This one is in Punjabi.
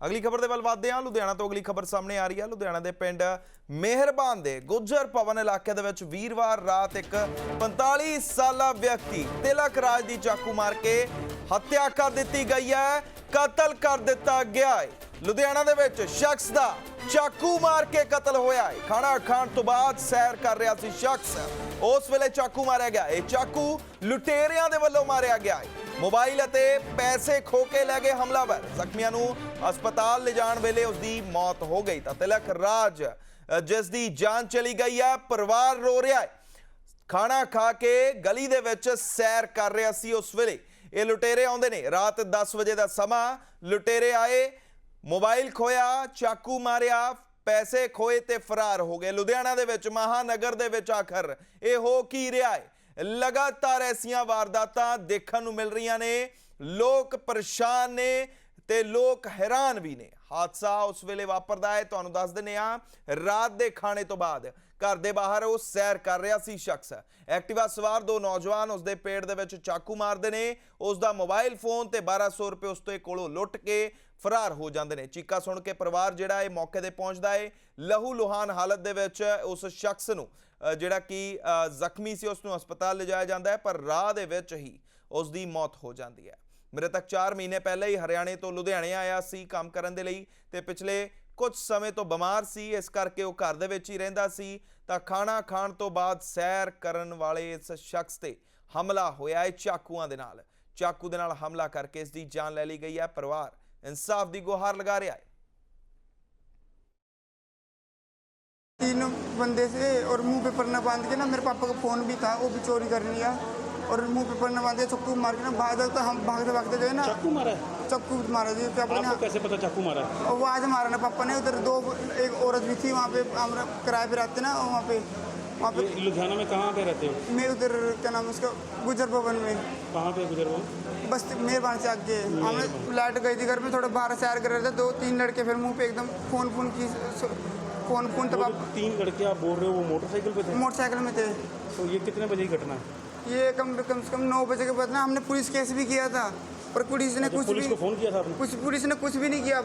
ਅਗਲੀ ਖਬਰ ਦੇ ਵੱਲ ਵਧਦੇ ਹਾਂ। ਲੁਧਿਆਣਾ ਤੋਂ ਅਗਲੀ ਖਬਰ ਸਾਹਮਣੇ ਆ ਰਹੀ ਹੈ। ਲੁਧਿਆਣਾ ਦੇ ਪਿੰਡ ਮਿਹਰਬਾਨ ਦੇ ਗੁੱਜਰ ਭਵਨ ਇਲਾਕੇ ਦੇ ਵਿੱਚ ਵੀਰਵਾਰ ਰਾਤ ਇੱਕ 45 ਸਾਲਾ ਵਿਅਕਤੀ ਤਿਲਕ ਰਾਜ ਦੀ ਚਾਕੂ ਮਾਰ ਕੇ ਹੱਤਿਆ ਕਰ ਦਿੱਤੀ ਗਈ ਹੈ। ਕਤਲ ਕਰ ਦਿੱਤਾ ਗਿਆ ਹੈ। ਲੁਧਿਆਣਾ ਦੇ ਵਿੱਚ ਸ਼ਖਸ ਦਾ ਚਾਕੂ ਮਾਰ ਕੇ ਕਤਲ ਹੋਇਆ ਹੈ। ਖਾਣਾ ਖਾਣ ਤੋਂ ਬਾਅਦ ਸੈਰ ਕਰ ਰਿਹਾ ਸੀ ਸ਼ਖਸ। ਉਸ ਵੇਲੇ ਚਾਕੂ ਮਾਰਿਆ ਗਿਆ। ਇਹ ਚਾਕੂ ਲੁਟੇਰਿਆਂ ਦੇ ਵੱਲੋਂ ਮਾਰਿਆ ਗਿਆ ਹੈ। ਮੋਬਾਈਲ ਅਤੇ ਪੈਸੇ ਖੋ ਕੇ ਲੈ ਗਏ ਹਮਲਾਵਰ। ਜ਼ਖਮੀਆਂ ਨੂੰ ਹਸਪਤਾਲ ਲਿਜਾਣ ਵੇਲੇ ਉਸ ਦੀ ਮੌਤ ਹੋ ਗਈ। ਤਾਂ ਤਿਲਕ ਰਾਜ ਜਿਸ ਦੀ ਜਾਨ ਚਲੀ ਗਈ ਹੈ, ਪਰਿਵਾਰ ਰੋ ਰਿਹਾ ਹੈ। ਖਾਣਾ ਖਾ ਕੇ ਗਲੀ ਦੇ ਵਿੱਚ ਸੈਰ ਕਰ ਰਿਹਾ ਸੀ ਉਸ ਵੇਲੇ। ਇਹ ਲੁਟੇਰੇ ਆਉਂਦੇ ਨੇ। ਰਾਤ 10 ਵਜੇ ਦਾ ਸਮਾਂ। ਲੁਟੇਰੇ ਆਏ। ਮੋਬਾਈਲ ਖੋਇਆ ਚਾਕੂ ਮਾਰਿਆ, ਪੈਸੇ ਖੋਏ ਤੇ ਫਰਾਰ ਹੋ ਗਏ। ਲੁਧਿਆਣਾ ਦੇ ਵਿੱਚ, ਮਹਾਨਗਰ ਦੇ ਵਿੱਚ ਆਖਰ ਇਹ ਹੋ ਕੀ ਰਿਹਾ ਹੈ? ਲਗਾਤਾਰ ਐਸੀਆਂ ਵਾਰਦਾਤਾਂ ਦੇਖਣ ਨੂੰ ਮਿਲ ਰਹੀਆਂ ਨੇ। ਲੋਕ ਪਰੇਸ਼ਾਨ ਨੇ ਤੇ ਲੋਕ ਹੈਰਾਨ ਵੀ ਨੇ। ਹਾਦਸਾ ਉਸ ਵੇਲੇ ਵਾਪਰਦਾ ਹੈ, ਤੁਹਾਨੂੰ ਦੱਸ ਦਿੰਨੇ ਆ ਰਾਤ ਦੇ ਖਾਣੇ ਤੋਂ ਬਾਅਦ ਘਰ ਦੇ ਬਾਹਰ ਉਹ ਸੈਰ ਕਰ ਰਿਹਾ ਸੀ ਸ਼ਖਸ। ਐਕਟਿਵਾ ਸਵਾਰ ਦੋ ਨੌਜਵਾਨ ਉਸ ਦੇ ਪੇਟ ਦੇ ਵਿੱਚ ਚਾਕੂ ਮਾਰਦੇ ਨੇ। ਉਸ ਦਾ ਮੋਬਾਈਲ ਫੋਨ ਤੇ 1200 ਰੁਪਏ ਉਸ ਤੋਂ ਕੋਲੋਂ ਲੁੱਟ ਕੇ ਫਰਾਰ ਹੋ ਜਾਂਦੇ ਨੇ। ਚੀਕਾ ਸੁਣ ਕੇ ਪਰਿਵਾਰ ਜਿਹੜਾ ਹੈ ਮੌਕੇ ਤੇ ਪਹੁੰਚਦਾ ਹੈ ਲਹੂ ਲੁਹਾਨ ਹਾਲਤ ਦੇ ਵਿੱਚ ਉਸ ਸ਼ਖਸ ਨੂੰ ਜਿਹੜਾ ਕਿ ਜ਼ਖਮੀ ਸੀ, ਉਸ ਨੂੰ ਹਸਪਤਾਲ ਲਿਜਾਇਆ ਜਾਂਦਾ ਹੈ, ਪਰ ਰਾਹ ਦੇ ਵਿੱਚ ਹੀ ਉਸ ਦੀ ਮੌਤ ਹੋ ਜਾਂਦੀ ਹੈ। ਮ੍ਰਿਤਕ 4 ਮਹੀਨੇ ਪਹਿਲਾਂ ਹੀ ਹਰਿਆਣੇ ਤੋਂ ਲੁਧਿਆਣੇ ਆਇਆ ਸੀ ਕੰਮ ਕਰਨ ਦੇ ਲਈ ਤੇ ਪਿਛਲੇ ਕੁਝ ਸਮੇਂ ਤੋਂ ਬਿਮਾਰ ਸੀ, ਇਸ ਕਰਕੇ ਉਹ ਘਰ ਦੇ ਵਿੱਚ ਹੀ ਰਹਿੰਦਾ ਸੀ। ਤਾਂ ਖਾਣਾ ਖਾਣ ਤੋਂ ਬਾਅਦ ਸੈਰ ਕਰਨ ਵਾਲੇ ਇਸ ਸ਼ਖਸ ਤੇ ਹਮਲਾ ਹੋਇਆ ਹੈ ਚਾਕੂਆਂ ਦੇ ਨਾਲ। ਚਾਕੂ ਦੇ ਨਾਲ ਹਮਲਾ ਕਰਕੇ ਇਸ ਦੀ ਜਾਨ ਲੈ ਲਈ ਗਈ ਹੈ। ਪਰਿਵਾਰ ਇਨਸਾਫ ਦੀ ਗੁਹਾਰ ਲਗਾ ਰਿਹਾ ਹੈ तीन बंदे से और मुंह पे पन्ना बांध के ना मेरे पापा का फोन भी था वो भी चोरी कर लिया और मुंह पे पन्ना बांध के चक्कू मार के ना भागते तो हम भागते भागते गए ना चाकू मारा है चक्कू मारा जी पापा ने आपको कैसे पता चाकू मारा है और वो आज मारा ना पापा ने उधर दो एक औरत भी थी वहाँ पे हम किराए पे रहते ना वहाँ पे वहाँ पे लुधियाना में कहाँ पे रहते हो? मैं उधर क्या नाम है उसका गुजर भवन में। कहाँ पे गुजर वो बस मेहरबान से आगे। हमने लाइट गई थी घर में थोड़ा बाहर सैर कर रहे थे दो तीन लड़के फिर मुँह पे एकदम फ़ोन फ़ोन की फ़ोन फ़ोन तब जो तीन लड़के आप बोल रहे हो वो मोटरसाइकिल पे थे? मोटरसाइकिल में थे। तो ये कितने बजे की घटना है? ये कम कम से कम नौ बजे के बाद ना हमने पुलिस केस भी किया था पर पुलिस ने तो कुछ भी फ़ोन किया था कुछ पुलिस ने कुछ भी नहीं किया।